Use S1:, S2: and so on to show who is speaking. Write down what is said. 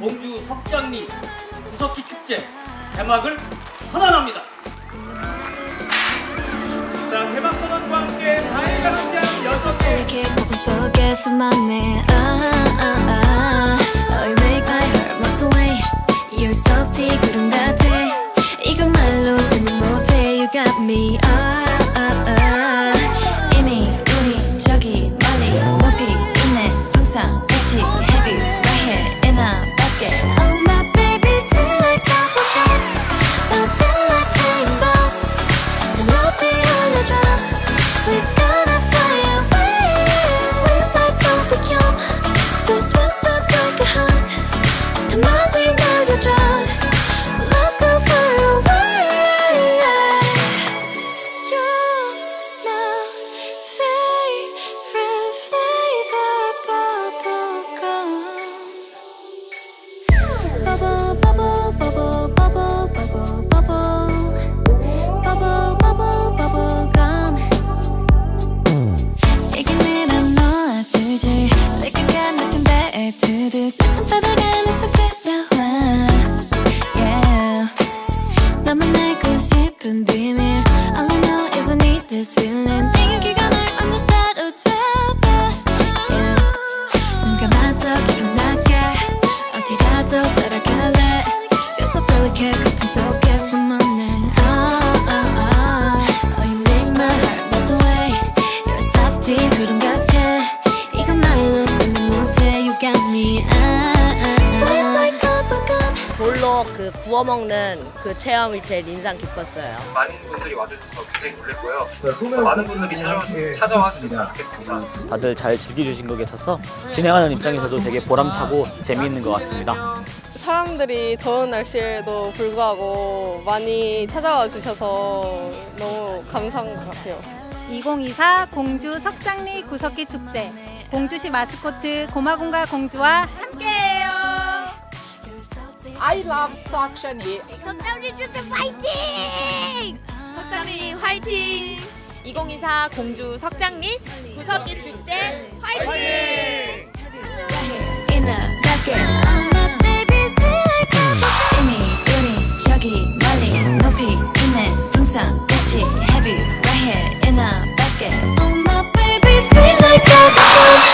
S1: 공주 석장리 구석기 축제 개막을 선언합니다. 자, 개막 선언과 함께 4일간 함께한 6개
S2: 이렇게 꿈 속에서만의 아, 아, 아. Oh, make my heart melt away. You're softy 구름 같아. 구름 같아. 이건 말로 설명 못해. You got me
S3: 돌로 그 구워 먹는 그 체험이 제일 인상 깊었어요.
S4: 많은 분들이 와주셔서 굉장히 놀랐고요.
S5: 많은 분들이 찾아와, 찾아와 주셨으면 좋겠습니다.
S6: 다들 잘 즐겨주신 것 같아서 진행하는 입장에서도 되게 보람차고 재미있는 것 같습니다.
S7: 사람들이 더운 날씨에도 불구하고 많이 찾아와 주셔서 너무 감사한 것 같아요.
S8: 2024 공주 석장리 구석기 축제 공주시 마스코트 고마공과 공주와
S9: 함께해요.
S10: I love 수학션이
S9: 석담님 주스 파이팅! 석장님 화이팅!
S11: 2024 공주 석장님 구석기 축제 화이팅! in a
S2: basket. Oh my baby, sweet like chocolate. 이미 우리 저기 멀리 높이 있는 풍선 같이 heavy right here in a basket. Oh my baby, sweet like chocolate.